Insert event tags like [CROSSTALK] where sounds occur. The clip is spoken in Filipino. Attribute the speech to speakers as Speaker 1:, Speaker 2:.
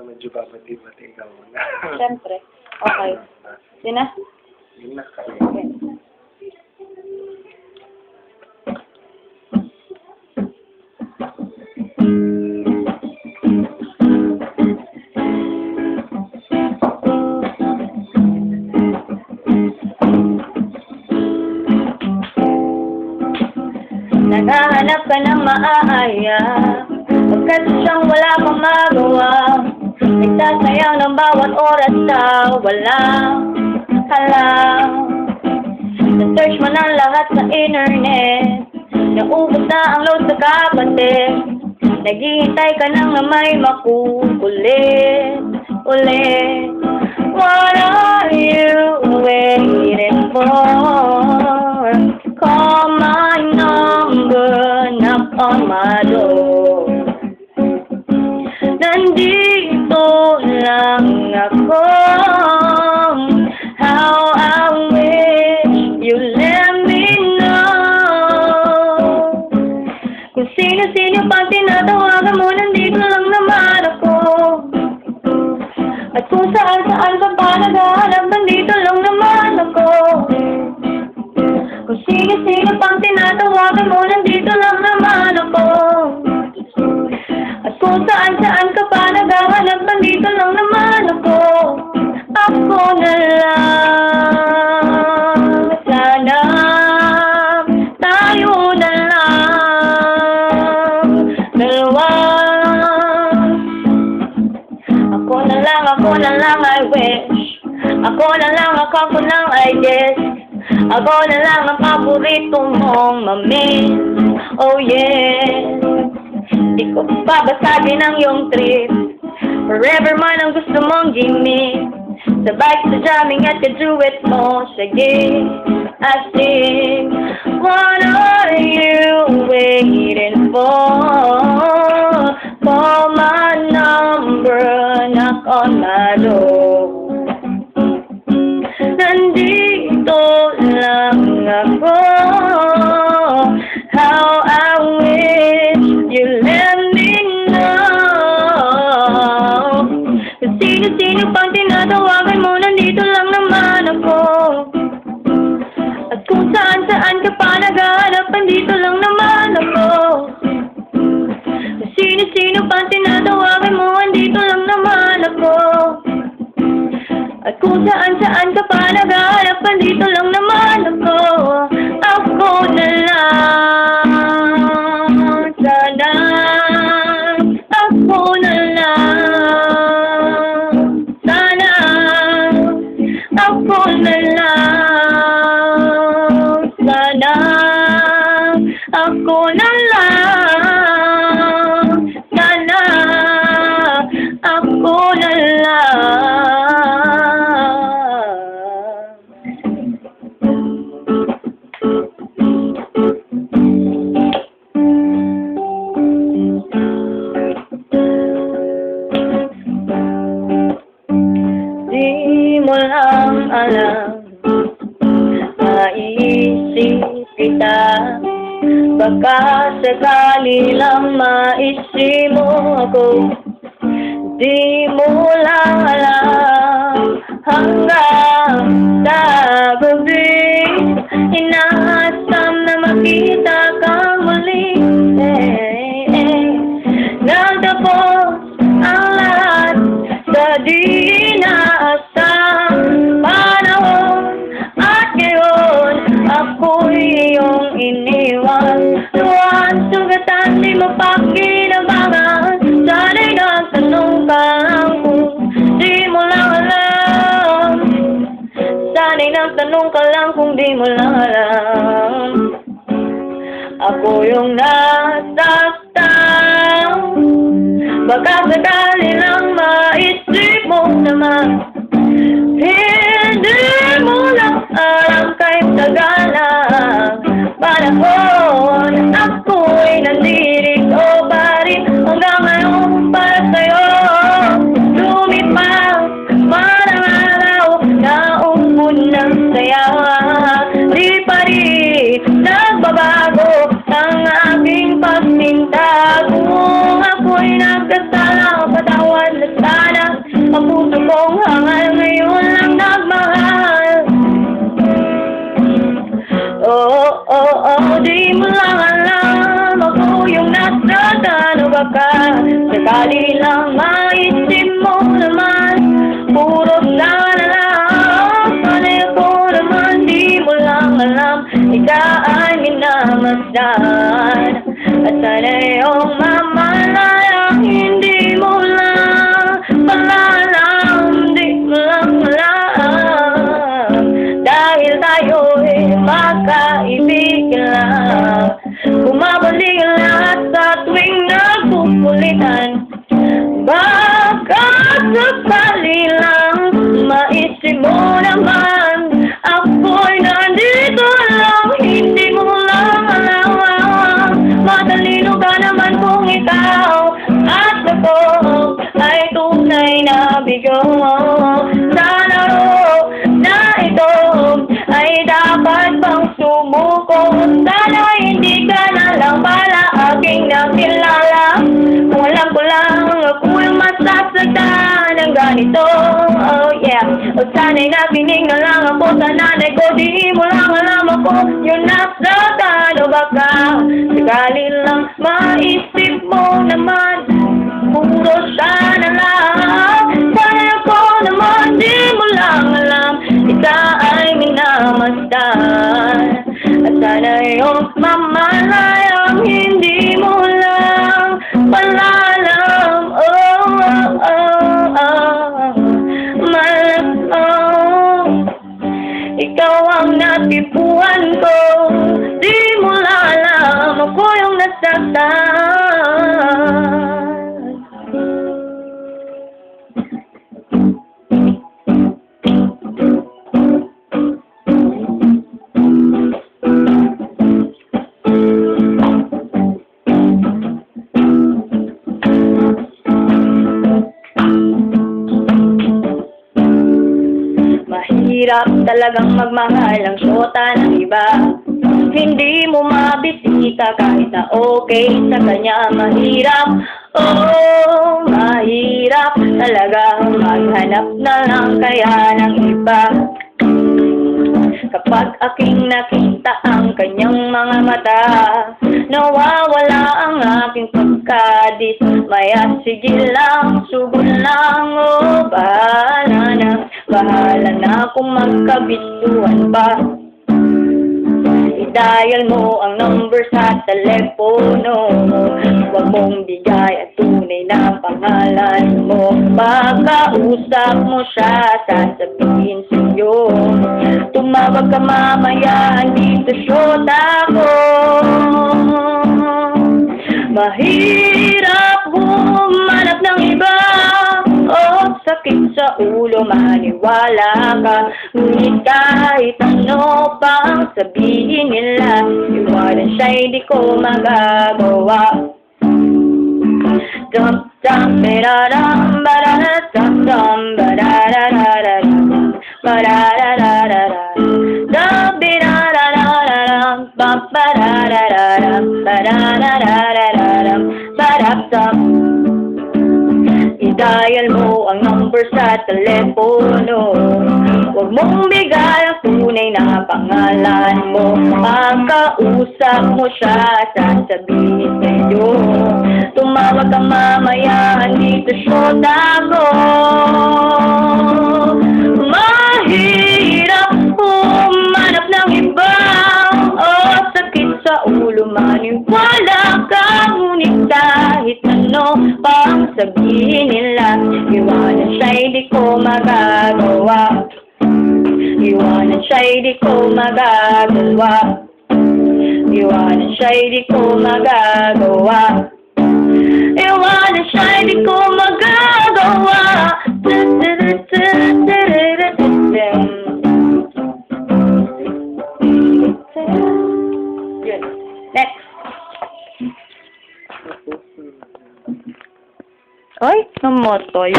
Speaker 1: na medyo babati-bati ka muna. [LAUGHS]
Speaker 2: Siyempre. Okay. [LAUGHS] Yun na?
Speaker 1: Yun na.
Speaker 2: Okay. Naghahanap ka ng maaaya Pagkat siyang wala kang magawa Nagsasayang ng bawat oras sa walang halang Na-search mo ng lahat sa internet. Naubos na ang load sa kapatid. Naghihintay ka nang na may makukulit Ulit. What are you waiting for? Call my number, knock on my door lang lang, I wish. Ako na lang, ako lang, I guess. Ako na lang ang paborito mong mamiss. Oh yes. Di ko babasagin ang iyong trip Forever man ang gusto mong gimmick Sabay sa jamming at ka-duet mo Sige, I sing What on my door kung saan-saan ka pa naghahanap, nandito lang naman ako. Ako na lang, sana. Ako na lang, sana. Ako na lang, sana. Ako na sakali lang maisip mo ako. Di mo lang alam Hanggang sa gabi. Inaasam na makita nagtanong ka lang kung di mo lang alam. Ako yung nasastan Baka sakali lang maisip mo naman. Hindi mo ang aking pagminta Kung ako'y nagkasala, patawad na sana Ang puso kong hangal ngayon lang nagmahal. Oo, oo, oo, di mo lang alam Ako yung nasasano ba ka Sakali lang maisip minamasdan At sana yung O sana'y napinig na lang ako sa nanay ko Di mo lang alam ako. Yung nasagdan O baka sakali lang maisip mo naman. Puro sana lang. Sana ako naman di mo lang alam. Ika ay minamasdan At sana yung talagang magmahal ang syota ng iba. Hindi mo mabisita kahit na okay sa kanya Mahirap, oh mahirap talaga Maghanap na lang kaya ng iba. Kapag aking nakita ang kanyang mga mata Nawawala ang aking pagkadismaya Sige lang, sugod lang, oh bahala na Bahala na kung magkabistuhan pa I-dial mo ang number sa telepono Huwag mong bigay at tunay na pangalan mo. Baka usap mo siya, sasabihin sa'yo. Tumawag ka mamaya, dito syota ko Mahirap humanap ng iba ulo, maniwala ka. Ngunit kahit ano pang sabihin nila Iwanan siya'y di ko magagawa. Dum dum bararam barara dum dum barararararam barararararam dum birararararam bum bararararam barararararam barapdum I-dial mo number sa telepono. Huwag mong bigay ang tunay na pangalan mo. Makausap mo siya, sasabihin sa'yo. Tumawag ka mamaya, dito syota ko Mahirap humanap ng iba. Oh, sakit sa ulo, maniwala ka. Ngunit kahit ano pang sabihin siya'y di ko magagawa Iwanan siya'y di ko magagawa Iwanan siya'y di ko magagawa Yun. Next. Ay, namatay